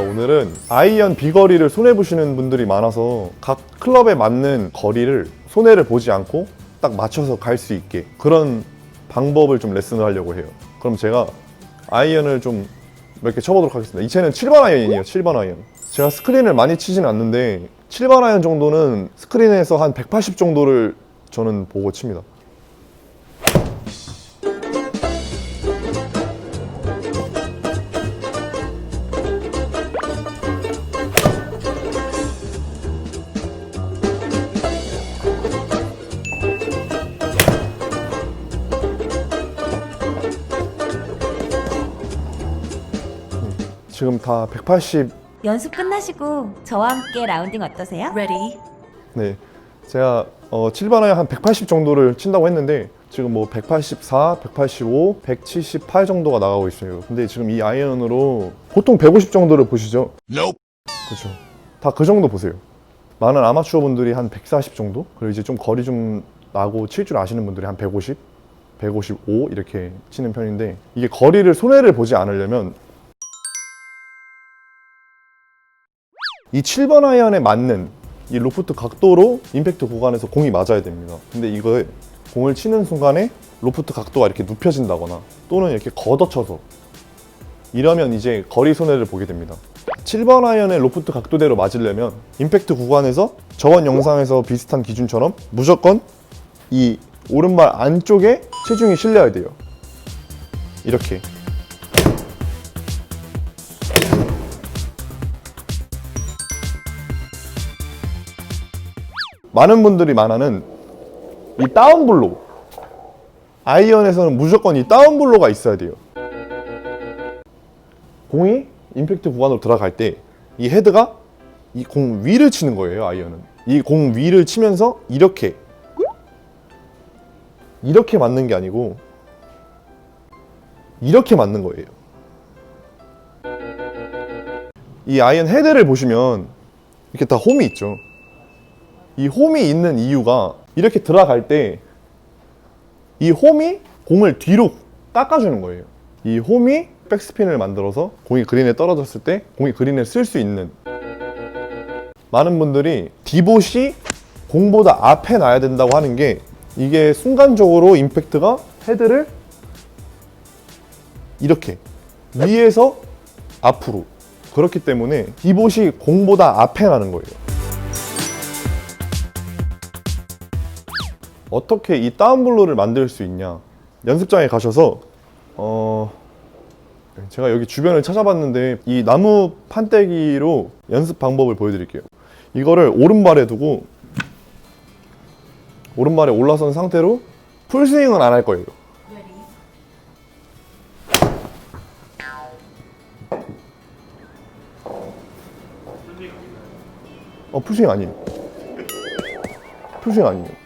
오늘은 아이언 비거리를 손해보시는 분들이 많아서 각 클럽에 맞는 거리를 손해를 보지 않고 딱 맞춰서 갈 수 있게 그런 방법을 좀 레슨을 하려고 해요. 그럼 제가 아이언을 좀 몇 개 쳐보도록 하겠습니다. 이 채는 7번 아이언이에요. 7번 아이언. 제가 스크린을 많이 치진 않는데 7번 아이언 정도는 스크린에서 한 180 정도를 저는 보고 칩니다. 지금 다 180 연습 끝나시고 저와 함께 라운딩 어떠세요? Ready. 네, 제가 어, 7반에 한 180 정도를 친다고 했는데 지금 뭐 184, 185, 178 정도가 나가고 있어요. 근데 지금 이 아이언으로 보통 150 정도를 보시죠? Nope. 그렇죠. 다 그 정도 보세요. 많은 아마추어 분들이 한 140 정도? 그리고 이제 좀 거리 좀 나고 칠 줄 아시는 분들이 한 150, 155 이렇게 치는 편인데 이게 거리를 손해를 보지 않으려면 이 7번 아이언에 맞는 이 로프트 각도로 임팩트 구간에서 공이 맞아야 됩니다. 근데 이거 공을 치는 순간에 로프트 각도가 이렇게 눕혀진다거나 또는 이렇게 걷어쳐서 이러면 이제 거리 손해를 보게 됩니다. 7번 아이언의 로프트 각도대로 맞으려면 임팩트 구간에서 저번 영상에서 비슷한 기준처럼 무조건 이 오른발 안쪽에 체중이 실려야 돼요. 이렇게. 많은 분들이 말하는 이 다운블로. 아이언에서는 무조건 이 다운블로가 있어야 돼요. 공이 임팩트 구간으로 들어갈 때 이 헤드가 이 공 위를 치는 거예요 아이언은. 이 공 위를 치면서 이렇게. 이렇게 맞는 게 아니고 이렇게 맞는 거예요. 이 아이언 헤드를 보시면 이렇게 다 홈이 있죠 이 홈이 있는 이유가 이렇게 들어갈 때 이 홈이 공을 뒤로 깎아주는 거예요. 이 홈이 백스핀을 만들어서 공이 그린에 떨어졌을 때 공이 그린에 쓸 수 있는 많은 분들이 디봇이 공보다 앞에 놔야 된다고 하는 게 이게 순간적으로 임팩트가 헤드를 이렇게 위에서 앞으로 그렇기 때문에 디봇이 공보다 앞에 나는 거예요. 어떻게 이 다운블로를 만들 수 있냐. 연습장에 가셔서 어 제가 여기 주변을 찾아봤는데 이 나무 판때기로 연습 방법을 보여드릴게요. 이거를 오른발에 두고 오른발에 올라선 상태로 풀스윙은 안 할 거예요. 어 풀스윙 아니에요. 풀스윙 아니에요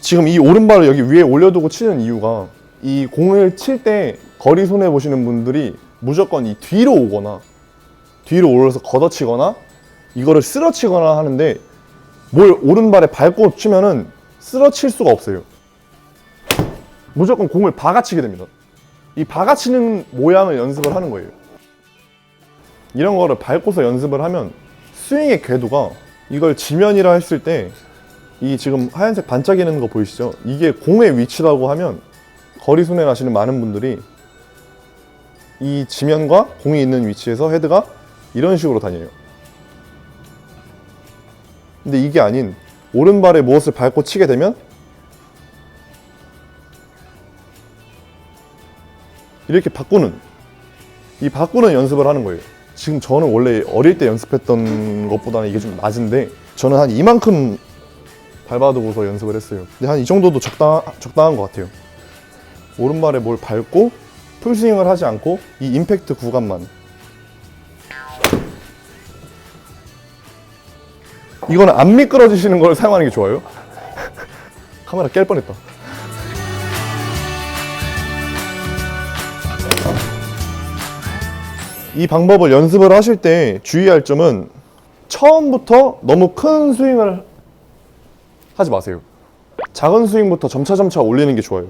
지금 이 오른발을 여기 위에 올려두고 치는 이유가 이 공을 칠 때 거리 손해 보시는 분들이 무조건 이 뒤로 오거나 뒤로 올려서 걷어치거나 이거를 쓰러치거나 하는데 뭘 오른발에 밟고 치면은 쓰러칠 수가 없어요. 무조건 공을 박아치게 됩니다. 이 박아치는 모양을 연습을 하는 거예요. 이런 거를 밟고서 연습을 하면 스윙의 궤도가 이걸 지면이라 했을 때 이 지금 하얀색 반짝이는 거 보이시죠? 이게 공의 위치라고 하면 거리 손해 나시는 많은 분들이 이 지면과 공이 있는 위치에서 헤드가 이런 식으로 다녀요. 근데 이게 아닌 오른발에 무엇을 밟고 치게 되면 이렇게 바꾸는 이 바꾸는 연습을 하는 거예요. 지금 저는 원래 어릴 때 연습했던 것보다는 이게 좀 낮은데 저는 한 이만큼 밟아두고서 연습을 했어요. 근데 한 이 정도도 적당, 적당한 것 같아요. 오른발에 뭘 밟고 풀스윙을 하지 않고 이 임팩트 구간만 이거는 안 미끄러지시는 걸 사용하는 게 좋아요. 카메라 깰 뻔했다. 이 방법을 연습을 하실 때 주의할 점은 처음부터 너무 큰 스윙을 하지 마세요. 작은 스윙부터 점차점차 올리는 게 좋아요.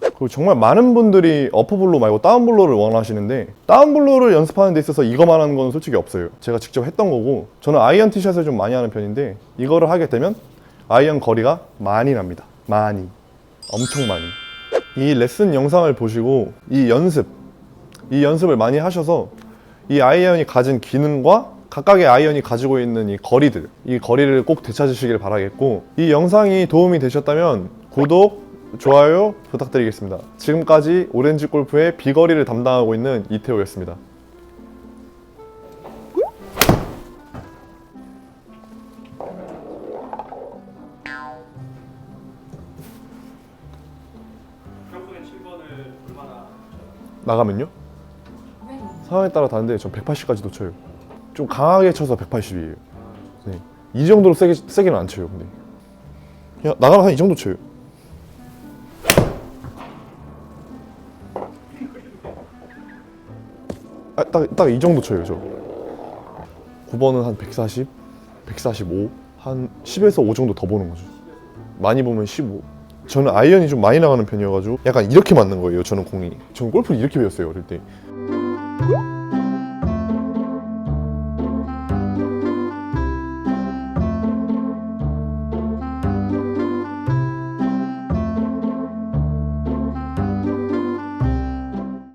그리고 정말 많은 분들이 어퍼블로 말고 다운블로를 원하시는데 다운블로를 연습하는 데 있어서 이거만 하는 건 솔직히 없어요. 제가 직접 했던 거고 저는 아이언 티샷을 좀 많이 하는 편인데 이거를 하게 되면 아이언 거리가 많이 납니다. 많이. 엄청 많이. 이 레슨 영상을 보시고 이 연습, 이 연습을 많이 하셔서 이 아이언이 가진 기능과 각각의 아이언이 가지고 있는 이 거리들, 이 거리를 꼭 되찾으시길 바라겠고 이 영상이 도움이 되셨다면 구독, 좋아요 부탁드리겠습니다. 지금까지 오렌지 골프의 비거리를 담당하고 있는 이태호였습니다. 평소에 7번을 얼마나 나가면요? 상황에 따라 다른데 전 180까지도 쳐요. 좀 강하게 쳐서 180이에요. 네. 이 정도로 세게 세게는 안 쳐요. 근데 그냥 나가면 한 이 정도 쳐요. 아, 딱딱 이 정도 쳐요, 저. 9번은 한 140, 145, 한 10에서 5 정도 더 보는 거죠. 많이 보면 15. 저는 아이언이 좀 많이 나가는 편이어가지고 약간 이렇게 맞는 거예요. 저는 공이. 저는 골프를 이렇게 배웠어요 어릴 때.